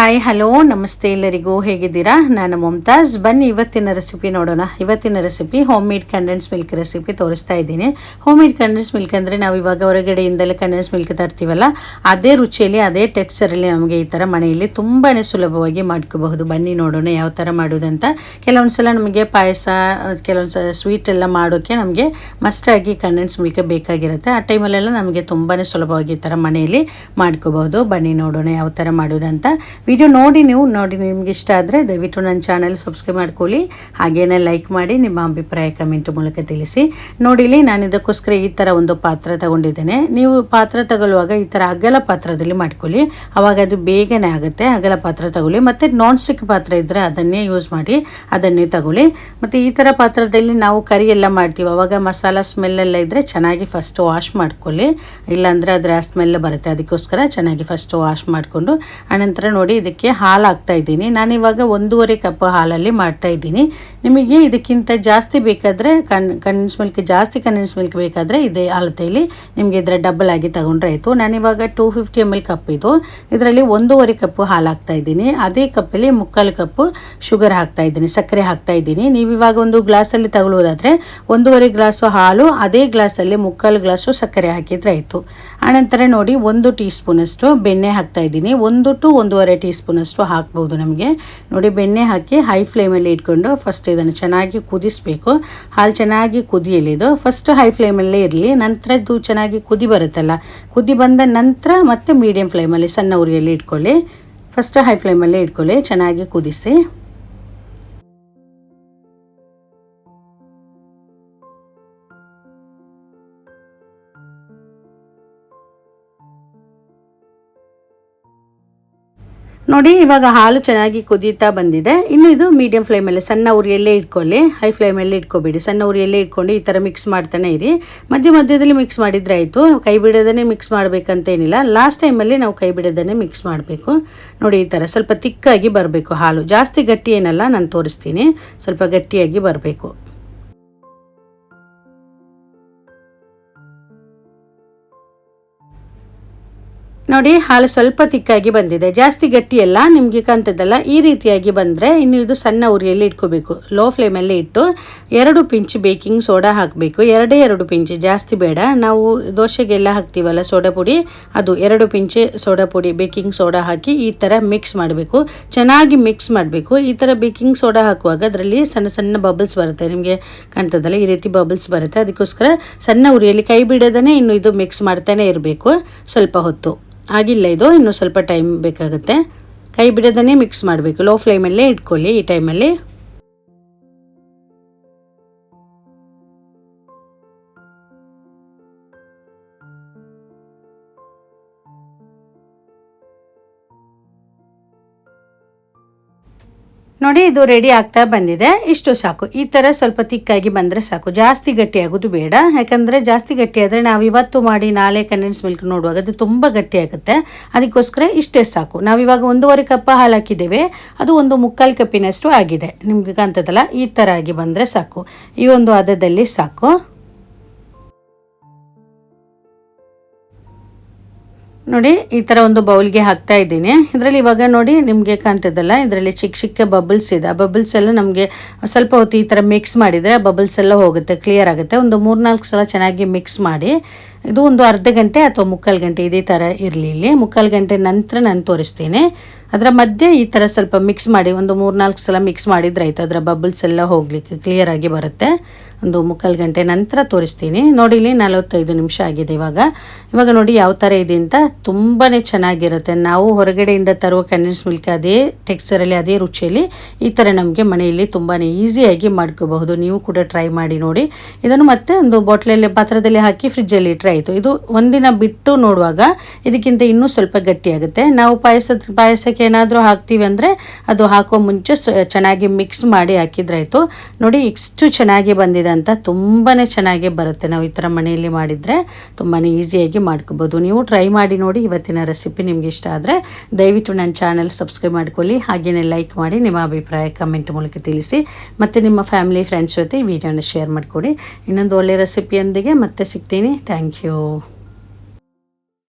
Hi hello ನಮಸ್ತೆ ಎಲ್ಲರಿಗೂ ಹೇಗಿದ್ದೀರಾ? ನಾನು ಮುಮ್ತಾಜ್ ಬನ್ನಿ, ಇವತ್ತಿನ ರೆಸಿಪಿ ನೋಡೋಣ. ಇವತ್ತಿನ recipe home made condensed milk recipe ತೋರಿಸ್ತಾ ಇದ್ದೀನಿ. ಹೋಮ್ ಮೇಡ್ ಕಂಡೆನ್ಸ್ ಮಿಲ್ಕ್ ಅಂದರೆ ನಾವು ಇವಾಗ ಹೊರಗಡೆಯಿಂದಲೇ ಕಂಡೆನ್ಸ್ ಮಿಲ್ಕ್ ತರ್ತೀವಲ್ಲ, ಅದೇ ರುಚಿಯಲ್ಲಿ, ಅದೇ ಟೆಕ್ಸ್ಚರಲ್ಲಿ ನಮಗೆ ಈ ಥರ ಮನೆಯಲ್ಲಿ ತುಂಬಾ ಸುಲಭವಾಗಿ ಮಾಡ್ಕೋಬಹುದು. ಬನ್ನಿ ನೋಡೋಣ ಯಾವ ಥರ ಮಾಡೋದಂತ. ಕೆಲವೊಂದು ಸಲ ನಮಗೆ ಪಾಯಸ ಕೆಲವೊಂದು ಸಲ ಸ್ವೀಟ್ ಎಲ್ಲ ಮಾಡೋಕ್ಕೆ ನಮಗೆ ಮಸ್ಟಾಗಿ ಕಂಡೆನ್ಸ್ ಮಿಲ್ಕ್ ಬೇಕಾಗಿರುತ್ತೆ. ಆ ಟೈಮಲ್ಲೆಲ್ಲ ನಮಗೆ ತುಂಬಾ ಸುಲಭವಾಗಿ ಈ ಥರ ಮನೆಯಲ್ಲಿ ಮಾಡ್ಕೋಬಹುದು. ಬನ್ನಿ ನೋಡೋಣ ಯಾವ ಥರ ಮಾಡೋದಂತ. ವಿಡಿಯೋ ನೋಡಿ ನೀವು, ನೋಡಿ ನಿಮ್ಗೆ ಇಷ್ಟ ಆದರೆ ದಯವಿಟ್ಟು ನನ್ನ ಚಾನಲ್ ಸಬ್ಸ್ಕ್ರೈಬ್ ಮಾಡ್ಕೊಳ್ಳಿ. ಹಾಗೇನೆ ಲೈಕ್ ಮಾಡಿ ನಿಮ್ಮ ಅಭಿಪ್ರಾಯ ಕಮೆಂಟ್ ಮೂಲಕ ತಿಳಿಸಿ. ನೋಡಿಲಿ, ನಾನು ಇದಕ್ಕೋಸ್ಕರ ಈ ಥರ ಒಂದು ಪಾತ್ರ ತಗೊಂಡಿದ್ದೇನೆ. ನೀವು ಪಾತ್ರ ತಗೊಳ್ಳುವಾಗ ಈ ಥರ ಅಗಲ ಪಾತ್ರದಲ್ಲಿ ಮಾಡ್ಕೊಳ್ಳಿ. ಆವಾಗ ಅದು ಬೇಗನೆ ಆಗುತ್ತೆ, ಅಗಲ ಪಾತ್ರ ತಗೊಳ್ಳಿ. ಮತ್ತು ನಾನ್ ಸ್ಟಿಕ್ ಪಾತ್ರ ಇದ್ದರೆ ಅದನ್ನೇ ಯೂಸ್ ಮಾಡಿ, ಅದನ್ನೇ ತಗೊಳ್ಳಿ. ಮತ್ತು ಈ ಥರ ಪಾತ್ರದಲ್ಲಿ ನಾವು ಕರಿ ಎಲ್ಲ ಮಾಡ್ತೀವಿ. ಅವಾಗ ಮಸಾಲ ಸ್ಮೆಲ್ ಎಲ್ಲ ಇದ್ದರೆ ಚೆನ್ನಾಗಿ ಫಸ್ಟ್ ವಾಶ್ ಮಾಡ್ಕೊಳ್ಳಿ. ಇಲ್ಲಾಂದರೆ ಅದರ ಸ್ಮೆಲ್ ಬರುತ್ತೆ. ಅದಕ್ಕೋಸ್ಕರ ಚೆನ್ನಾಗಿ ಫಸ್ಟ್ ವಾಶ್ ಮಾಡಿಕೊಂಡು ಆನಂತರ ನೋಡಿ ಇದಕ್ಕೆ ಹಾಲು ಹಾಕ್ತಾ ಇದ್ದೀನಿ. ನಾನು ಇವಾಗ ಒಂದೂವರೆ ಕಪ್ ಹಾಲಲ್ಲಿ ಮಾಡ್ತಾ ಇದ್ದೀನಿ. ನಿಮಗೆ ಇದಕ್ಕಿಂತ ಜಾಸ್ತಿ ಬೇಕಾದರೆ ಕಣ್ ಕಂಡೆನ್ಸ್ ಮಿಲ್ಕ್, ಜಾಸ್ತಿ ಕಂಡೆನ್ಸ್ ಮಿಲ್ಕ್ ಬೇಕಾದರೆ ಇದೇ ಅಳತೆಯಲ್ಲಿ ನಿಮಗೆ ಇದರ ಡಬಲ್ ಆಗಿ ತಗೊಂಡ್ರೆ ಆಯಿತು. ನಾನಿವಾಗ two fifty M L cup ಇದು. ಇದರಲ್ಲಿ ಒಂದೂವರೆ ಕಪ್ ಹಾಲು ಹಾಕ್ತಾ ಇದ್ದೀನಿ. ಅದೇ ಕಪ್ಪಲ್ಲಿ ಮುಕ್ಕಾಲು ಕಪ್ ಶುಗರ್ ಹಾಕ್ತಾ ಇದ್ದೀನಿ, ಸಕ್ಕರೆ ಹಾಕ್ತಾ ಇದ್ದೀನಿ. ನೀವು ಇವಾಗ ಒಂದು ಗ್ಲಾಸಲ್ಲಿ ತಗೊಳ್ಳೋದಾದರೆ ಒಂದೂವರೆ ಗ್ಲಾಸು ಹಾಲು, ಅದೇ ಗ್ಲಾಸಲ್ಲಿ ಮುಕ್ಕಾಲು ಗ್ಲಾಸು ಸಕ್ಕರೆ ಹಾಕಿದ್ರೆ ಆಯಿತು. ಆನಂತರ ನೋಡಿ ಒಂದು ಟೀ ಸ್ಪೂನಷ್ಟು ಬೆಣ್ಣೆ ಹಾಕ್ತಾ ಇದ್ದೀನಿ. ಒಂದು ಟು ಒಂದೂವರೆ ಟೀ ಸ್ಪೂನಷ್ಟು ಹಾಕ್ಬೋದು ನಮಗೆ. ನೋಡಿ, ಬೆಣ್ಣೆ ಹಾಕಿ ಹೈ ಫ್ಲೇಮಲ್ಲಿ ಇಟ್ಕೊಂಡು ಫಸ್ಟ್ ಇದನ್ನು ಚೆನ್ನಾಗಿ ಕುದಿಸ್ಬೇಕು. ಹಾಲು ಚೆನ್ನಾಗಿ ಕುದಿಯಲಿ ಇದು. ಫಸ್ಟ್ ಹೈ ಫ್ಲೇಮಲ್ಲೇ ಇರಲಿ, ನಂತರ ಇದು ಚೆನ್ನಾಗಿ ಕುದಿ ಬರುತ್ತಲ್ಲ. ಕುದಿ ಬಂದ ನಂತರ ಮತ್ತೆ ಮೀಡಿಯಂ ಫ್ಲೇಮಲ್ಲಿ ಸಣ್ಣ ಉರಿಯಲ್ಲಿ ಇಟ್ಕೊಳ್ಳಿ. ಫಸ್ಟ್ ಹೈ ಫ್ಲೇಮಲ್ಲೇ ಇಟ್ಕೊಳ್ಳಿ, ಚೆನ್ನಾಗಿ ಕುದಿಸಿ. ನೋಡಿ, ಇವಾಗ ಹಾಲು ಚೆನ್ನಾಗಿ ಕುದೀತಾ ಬಂದಿದೆ. ಇನ್ನು ಇದು ಮೀಡಿಯಂ ಫ್ಲೇಮಲ್ಲಿ ಸಣ್ಣ ಉರಿಯಲ್ಲೇ ಇಟ್ಕೊಳ್ಳಿ. ಹೈ ಫ್ಲೇಮಲ್ಲಿ ಇಟ್ಕೊಬೇಡಿ. ಸಣ್ಣ ಉರಿಯಲ್ಲೇ ಇಟ್ಕೊಂಡು ಈ ಥರ ಮಿಕ್ಸ್ ಮಾಡ್ತಾನೆ ಇರಿ. ಮಧ್ಯ ಮಧ್ಯದಲ್ಲಿ ಮಿಕ್ಸ್ ಮಾಡಿದರೆ ಆಯಿತು. ಕೈ ಬಿಡೋದನ್ನೇ ಮಿಕ್ಸ್ ಮಾಡಬೇಕಂತೇನಿಲ್ಲ. ಲಾಸ್ಟ್ ಟೈಮಲ್ಲಿ ನಾವು ಕೈ ಬಿಡೋದನ್ನೇ ಮಿಕ್ಸ್ ಮಾಡಬೇಕು. ನೋಡಿ, ಈ ಥರ ಸ್ವಲ್ಪ ತಿಕ್ಕಾಗಿ ಬರಬೇಕು ಹಾಲು. ಜಾಸ್ತಿ ಗಟ್ಟಿ ಏನಲ್ಲ, ನಾನು ತೋರಿಸ್ತೀನಿ. ಸ್ವಲ್ಪ ಗಟ್ಟಿಯಾಗಿ ಬರಬೇಕು. ನೋಡಿ, ಹಾಲು ಸ್ವಲ್ಪ ತಿಕ್ಕಾಗಿ ಬಂದಿದೆ. ಜಾಸ್ತಿ ಗಟ್ಟಿಯಲ್ಲ ನಿಮಗೆ ಕಾಣ್ತದಲ್ಲ ಈ ರೀತಿಯಾಗಿ ಬಂದರೆ ಇನ್ನು ಇದು ಸಣ್ಣ ಉರಿಯಲ್ಲಿ ಇಟ್ಕೋಬೇಕು. ಲೋ ಫ್ಲೇಮಲ್ಲಿ ಇಟ್ಟು ಎರಡು ಪಿಂಚ್ ಬೇಕಿಂಗ್ ಸೋಡಾ ಹಾಕಬೇಕು. ಎರಡೇ ಎರಡು ಪಿಂಚ್, ಜಾಸ್ತಿ ಬೇಡ. ನಾವು ದೋಸೆಗೆಲ್ಲ ಹಾಕ್ತೀವಲ್ಲ ಸೋಡಾ ಪುಡಿ, ಅದು ಎರಡು ಪಿಂಚ್ ಸೋಡಾ ಪುಡಿ ಬೇಕಿಂಗ್ ಸೋಡಾ ಹಾಕಿ ಈ ಥರ ಮಿಕ್ಸ್ ಮಾಡಬೇಕು. ಚೆನ್ನಾಗಿ ಮಿಕ್ಸ್ ಮಾಡಬೇಕು. ಈ ಥರ ಬೇಕಿಂಗ್ ಸೋಡಾ ಹಾಕುವಾಗ ಅದರಲ್ಲಿ ಸಣ್ಣ ಸಣ್ಣ ಬಬಲ್ಸ್ ಬರುತ್ತೆ. ನಿಮಗೆ ಕಾಣ್ತದಲ್ಲ ಈ ರೀತಿ ಬಬಲ್ಸ್ ಬರುತ್ತೆ. ಅದಕ್ಕೋಸ್ಕರ ಸಣ್ಣ ಉರಿಯಲ್ಲಿ ಕೈ ಬಿಡೋದನ್ನೇ ಇನ್ನು ಇದು ಮಿಕ್ಸ್ ಮಾಡ್ತಾನೆ ಇರಬೇಕು. ಸ್ವಲ್ಪ ಹೊತ್ತು. ಆಗಿಲ್ಲ ಇದು, ಇನ್ನೂ ಸ್ವಲ್ಪ ಟೈಮ್ ಬೇಕಾಗುತ್ತೆ. ಕೈ ಬಿಡೋದನ್ನೇ ಮಿಕ್ಸ್ ಮಾಡಬೇಕು. ಲೋ ಫ್ಲೇಮಲ್ಲೇ ಇಟ್ಕೊಳ್ಳಿ, ಈ ಟೈಮಲ್ಲಿ ನೋಡಿ, ಇದು ರೆಡಿ ಆಗ್ತಾ ಬಂದಿದೆ. ಇಷ್ಟು ಸಾಕು. ಈ ಥರ ಸ್ವಲ್ಪ ತಿಕ್ಕಾಗಿ ಬಂದರೆ ಸಾಕು. ಜಾಸ್ತಿ ಗಟ್ಟಿಯಾಗೋದು ಬೇಡ. ಯಾಕಂದರೆ ಜಾಸ್ತಿ ಗಟ್ಟಿಯಾದರೆ ನಾವು ಇವತ್ತು ಮಾಡಿ ನಾಳೆ ಕಂಡೆನ್ಸ್ ಮಿಲ್ಕ್ ನೋಡುವಾಗ ಅದು ತುಂಬ ಗಟ್ಟಿಯಾಗುತ್ತೆ ಅದಕ್ಕೋಸ್ಕರ ಇಷ್ಟೇ ಸಾಕು. ನಾವಿವಾಗ ಒಂದೂವರೆ ಕಪ್ ಹಾಲು ಹಾಕಿದ್ದೇವೆ. ಅದು ಒಂದು ಮುಕ್ಕಾಲು ಕಪ್ಪಿನಷ್ಟು ಆಗಿದೆ. ನಿಮಗೆ ಕಾಣ್ತದಲ್ಲ? ಈ ಥರ ಆಗಿ ಬಂದರೆ ಸಾಕು. ಈ ಒಂದು ಹದದಲ್ಲಿ ಸಾಕು. ನೋಡಿ, ಈ ಥರ ಒಂದು ಬೌಲ್ಗೆ ಹಾಕ್ತಾ ಇದ್ದೀನಿ. ಇದರಲ್ಲಿ ಇವಾಗ ನೋಡಿ, ನಿಮಗೆ ಕಾಣ್ತದಲ್ಲ ಇದರಲ್ಲಿ ಚಿಕ್ಕ ಚಿಕ್ಕ ಬಬಲ್ಸ್ ಇದೆ. ಆ ಬಬಲ್ಸ್ ಎಲ್ಲ ನಮಗೆ ಸ್ವಲ್ಪ ಹೊತ್ತು ಈ ಥರ ಮಿಕ್ಸ್ ಮಾಡಿದರೆ ಬಬಲ್ಸ್ ಎಲ್ಲ ಹೋಗುತ್ತೆ, ಕ್ಲಿಯರ್ ಆಗುತ್ತೆ. ಒಂದು ಮೂರ್ನಾಲ್ಕು ಸಲ ಚೆನ್ನಾಗಿ ಮಿಕ್ಸ್ ಮಾಡಿ ಇದು ಒಂದು ಅರ್ಧ ಗಂಟೆ ಅಥವಾ ಮುಕ್ಕಾಲು ಗಂಟೆ ಇದೇ ಥರ ಇರಲಿ ಇಲ್ಲಿ. ಮುಕ್ಕಾಲು ಗಂಟೆ ನಂತರ ನಾನು ತೋರಿಸ್ತೀನಿ. ಅದರ ಮಧ್ಯೆ ಈ ಥರ ಸ್ವಲ್ಪ ಮಿಕ್ಸ್ ಮಾಡಿ, ಒಂದು ಮೂರು ನಾಲ್ಕು ಸಲ ಮಿಕ್ಸ್ ಮಾಡಿದ್ರೆ ಆಯಿತು. ಅದರ ಬಬಲ್ಸ್ ಎಲ್ಲ ಹೋಗಲಿಕ್ಕೆ ಕ್ಲಿಯರ್ ಆಗಿ ಬರುತ್ತೆ. ಒಂದು ಮುಕ್ಕಾಲು ಗಂಟೆ ನಂತರ ತೋರಿಸ್ತೀನಿ. ನೋಡಿ ಇಲ್ಲಿ ನಲವತ್ತೈದು ನಿಮಿಷ ಆಗಿದೆ ಇವಾಗ. ಇವಾಗ ನೋಡಿ ಯಾವ ಥರ ಇದೆ ಅಂತ ತುಂಬಾ ಚೆನ್ನಾಗಿರುತ್ತೆ. ನಾವು ಹೊರಗಡೆಯಿಂದ ತರುವ ಕಂಡೆನ್ಸ್ ಮಿಲ್ಕ್ ಅದೇ ಟೆಕ್ಸ್ಚರಲ್ಲಿ ಅದೇ ರುಚಿಯಲ್ಲಿ ಈ ಥರ ನಮಗೆ ಮನೆಯಲ್ಲಿ ತುಂಬಾ ಈಸಿಯಾಗಿ ಮಾಡ್ಕೋಬಹುದು. ನೀವು ಕೂಡ ಟ್ರೈ ಮಾಡಿ ನೋಡಿ. ಇದನ್ನು ಮತ್ತೆ ಒಂದು ಬಾಟ್ಲಲ್ಲಿ ಪಾತ್ರದಲ್ಲಿ ಹಾಕಿ ಫ್ರಿಜ್ಜಲ್ಲಿ ಇಟ್ಟರೆ ಆಯಿತು. ಇದು ಒಂದಿನ ಬಿಟ್ಟು ನೋಡುವಾಗ ಇದಕ್ಕಿಂತ ಇನ್ನೂ ಸ್ವಲ್ಪ ಗಟ್ಟಿಯಾಗುತ್ತೆ. ನಾವು ಪಾಯಸದ ಪಾಯಸಕ್ಕೆ ಏನಾದರೂ ಹಾಕ್ತೀವಿ ಅಂದರೆ ಅದು ಹಾಕೋ ಮುಂಚೆ ಚೆನ್ನಾಗಿ ಮಿಕ್ಸ್ ಮಾಡಿ ಹಾಕಿದ್ರೆ ಆಯಿತು ನೋಡಿ, ಇಷ್ಟು ಚೆನ್ನಾಗಿ ಬಂದಿದೆ ಅಂತ ತುಂಬಾ ಚೆನ್ನಾಗಿ ಬರುತ್ತೆ. ನಾವು ಈ ಥರ ಮನೆಯಲ್ಲಿ ಮಾಡಿದರೆ ತುಂಬಾ ಈಸಿಯಾಗಿ ಮಾಡ್ಕೋಬೋದು. ನೀವು ಟ್ರೈ ಮಾಡಿ ನೋಡಿ, ಇವತ್ತಿನ ರೆಸಿಪಿ ನಿಮ್ಗೆ ಇಷ್ಟ ಆದರೆ ದಯವಿಟ್ಟು ನನ್ನ ಚಾನಲ್ ಸಬ್ಸ್ಕ್ರೈಬ್ ಮಾಡ್ಕೊಳ್ಳಿ. ಹಾಗೆಯೇ ಲೈಕ್ ಮಾಡಿ, ನಿಮ್ಮ ಅಭಿಪ್ರಾಯ ಕಮೆಂಟ್ ಮೂಲಕ ತಿಳಿಸಿ. ಮತ್ತು ನಿಮ್ಮ ಫ್ಯಾಮಿಲಿ ಫ್ರೆಂಡ್ಸ್ ಜೊತೆ ಈ ವಿಡಿಯೋನ ಶೇರ್ ಮಾಡಿಕೊಡಿ ಇನ್ನೊಂದು ಒಳ್ಳೆಯ ರೆಸಿಪಿಯೊಂದಿಗೆ ಮತ್ತೆ ಸಿಗ್ತೀನಿ. Thank you. 就